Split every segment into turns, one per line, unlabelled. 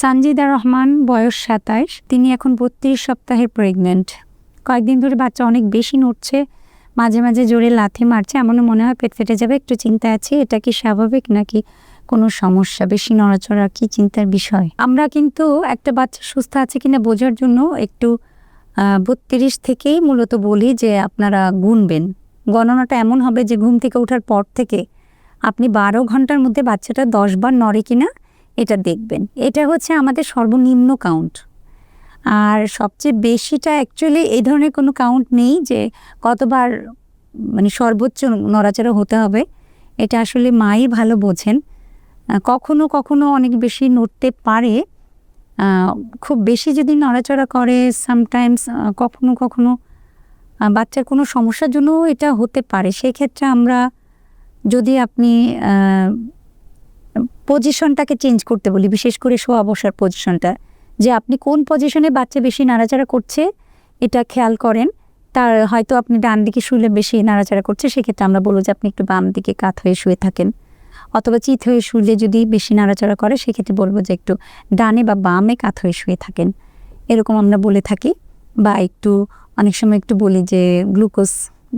সানজিদা রহমান, বয়স সাতাইশ, তিনি এখন বত্রিশ সপ্তাহের প্রেগনেন্ট কয়েকদিন ধরে বাচ্চা অনেক বেশি নড়ছে, মাঝে মাঝে জোরে লাথি মারছে, এমনও মনে হয় পেট ফেটে যাবে, একটু চিন্তা আছে, এটা কি স্বাভাবিক নাকি কোনো সমস্যা? বেশি নড়াচড়া কি চিন্তার বিষয়? আমরা কিন্তু একটা বাচ্চা সুস্থ আছে কিনা বোঝার জন্য একটু বত্রিশ থেকেই মূলত বলি যে আপনারা গুনবেন। গণনাটা এমন হবে যে ঘুম থেকে ওঠার পর থেকে আপনি বারো ঘণ্টার মধ্যে বাচ্চাটা দশ বার নড়ে কিনা এটা দেখবেন। এটা হচ্ছে আমাদের সর্বনিম্ন কাউন্ট আর সবচেয়ে বেশিটা অ্যাকচুয়ালি এই ধরনের কোনো কাউন্ট নেই যে কতবার মানে সর্বোচ্চ নড়াচড়া হতে হবে। এটা আসলে মাই ভালো বোঝেন। কখনো কখনো অনেক বেশি নড়তে পারে। খুব বেশি যদি নড়াচড়া করে সামটাইমস কখনো কখনো বাচ্চার কোনো সমস্যার জন্য এটা হতে পারে। সেক্ষেত্রে আমরা যদি আপনি পজিশনটাকে চেঞ্জ করতে বলি, বিশেষ করে শোয়া বসার পজিশনটা যে আপনি কোন পজিশনে বাচ্চা বেশি নাড়াচাড়া করছে, এটা খেয়াল করেন। তার হয়তো আপনি ডান দিকে শুলে বেশি নাড়াচাড়া করছে, সেক্ষেত্রে আমরা বলব যে আপনি একটু বাম দিকে কাত হয়ে শুয়ে থাকেন। অথবা চিত হয়ে শুলে যদি বেশি নাড়াচাড়া করে, সেক্ষেত্রে বলব যে একটু ডানে বা বামে কাত হয়ে শুয়ে থাকেন। এরকম আমরা বলে থাকি। বা একটু, অনেক সময় একটু বলি যে গ্লুকোজ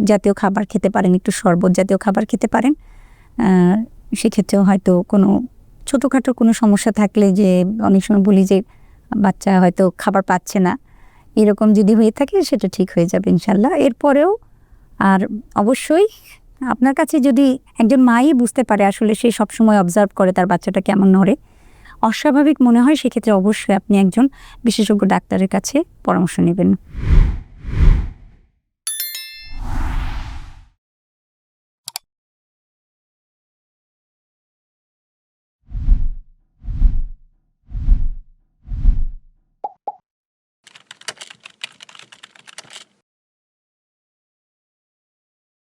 জাতীয় খাবার খেতে পারেন, একটু শরবত জাতীয় খাবার খেতে পারেন। সেক্ষেত্রেও হয়তো কোনো ছোটোখাটো কোনো সমস্যা থাকলে যে অনেক সময় বলি যে বাচ্চা হয়তো খাবার পাচ্ছে না, এরকম যদি হয়ে থাকে সেটা ঠিক হয়ে যাবে ইনশাল্লাহ। এরপরেও আর অবশ্যই আপনার কাছে যদি একজন মাই বুঝতে পারে আসলে সে সবসময় অবজার্ভ করে তার বাচ্চাটা কেমন নড়ে অস্বাভাবিক মনে হয় সেক্ষেত্রে অবশ্যই আপনি একজন বিশেষজ্ঞ ডাক্তারের কাছে পরামর্শ নেবেন।